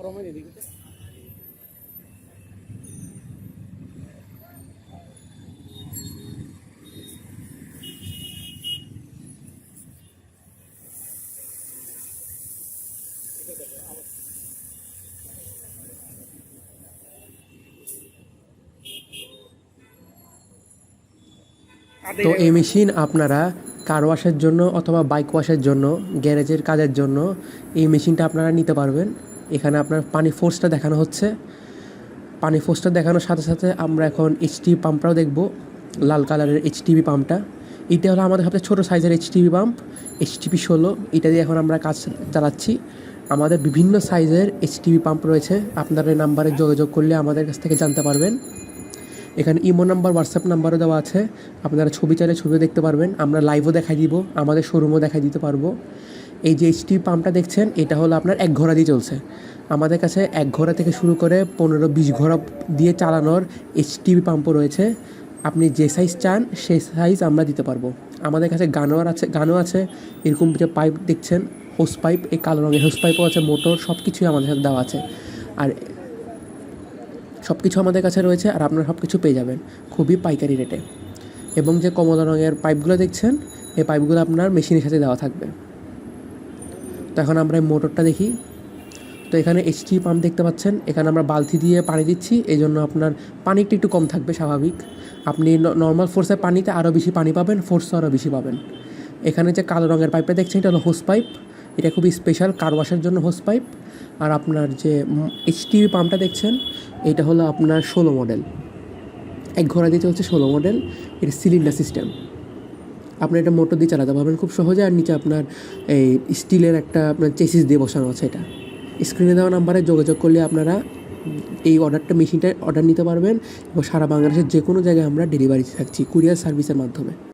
গরমে এদিকে। তো এই মেশিন আপনারা কার ওয়াশের জন্য অথবা বাইক ওয়াশের জন্য গ্যারেজের কাজের জন্য এই মেশিনটা আপনারা নিতে পারবেন। এখানে আপনার পানি ফোর্সটা দেখানো হচ্ছে। পানি ফোর্সটা দেখানোর সাথে সাথে আমরা এখন এইচটিভি পাম্পটাও দেখব। লাল কালারের এইচটিভি পাম্পটা এটা হলো আমাদের সবচেয়ে ছোটো সাইজের এইচটিভি পাম্প এইচটিভি ষোলো। এটা দিয়ে এখন আমরা কাজ চালাচ্ছি। আমাদের বিভিন্ন সাইজের এইচটিভি পাম্প রয়েছে। আপনারা এই নাম্বারে যোগাযোগ করলে আমাদের কাছ থেকে জানতে পারবেন। এখানে ইমো নাম্বার হোয়াটসঅ্যাপ নাম্বারও দেওয়া আছে। আপনারা ছবি চাইলে ছবিও দেখতে পারবেন। আমরা লাইভও দেখাই দিব। আমাদের শোরুমও দেখাই দিতে পারব। এই যে এইচটি পাম্পটা দেখছেন, এটা হলো আপনার এক ঘোড়া দিয়ে চলছে। আমাদের কাছে এক ঘোড়া থেকে শুরু করে পনেরো বিশ ঘোড়া দিয়ে চালানোর এইচটিভি পাম্পও রয়েছে। আপনি যে সাইজ চান সেই সাইজ আমরা দিতে পারব। আমাদের কাছে গানোয়ার আছে, গানও আছে। এরকম যে পাইপ দেখছেন হোস পাইপ এই কালো রঙের হোস পাইপও আছে মোটর সব কিছুই আমাদের সাথে দেওয়া আছে। আর সব কিছু আমাদের কাছে রয়েছে আর আপনারা সব কিছু পেয়ে যাবেন খুবই পাইকারি রেটে এবং যে কমলা রঙের পাইপগুলো দেখছেন, এই পাইপগুলো আপনার মেশিনের সাথে দেওয়া থাকবে। এখন আমরা এই মোটরটা দেখি। তো এখানে এইচটি পাম্প দেখতে পাচ্ছেন। এখানে আমরা বালতি দিয়ে পানি দিচ্ছি। এই জন্য আপনার পানি একটু কম থাকবে, স্বাভাবিক। আপনি নর্মাল ফোর্সের পানিতে আরও বেশি পানি পাবেন ফোর্সে আরও বেশি পাবেন। এখানে যে কালো রঙের পাইপটা দেখছেন, এটা হলো হোস পাইপ এটা খুবই স্পেশাল কার ওয়াশের জন্য হোস পাইপ আর আপনার যে এইচটিভি পাম্পটা দেখছেন, এটা হলো আপনার ষোলো মডেল এক ঘোড়া দিয়ে চলছে ষোলো মডেল এটা সিলিন্ডার সিস্টেম আপনি এটা মোটর দিয়ে চালাতে পারবেন, খুব সহজে। আর নিচে আপনার এই স্টিলের একটা আপনার চেসিস দিয়ে বসানো আছে এটা। স্ক্রিনে দেওয়া নাম্বারে যোগাযোগ করলে আপনারা এই অর্ডারটা মেশিনটা অর্ডার নিতে পারবেন। এবং সারা বাংলাদেশের যে কোনো জায়গায় আমরা ডেলিভারি থাকছি কুরিয়ার সার্ভিসের মাধ্যমে।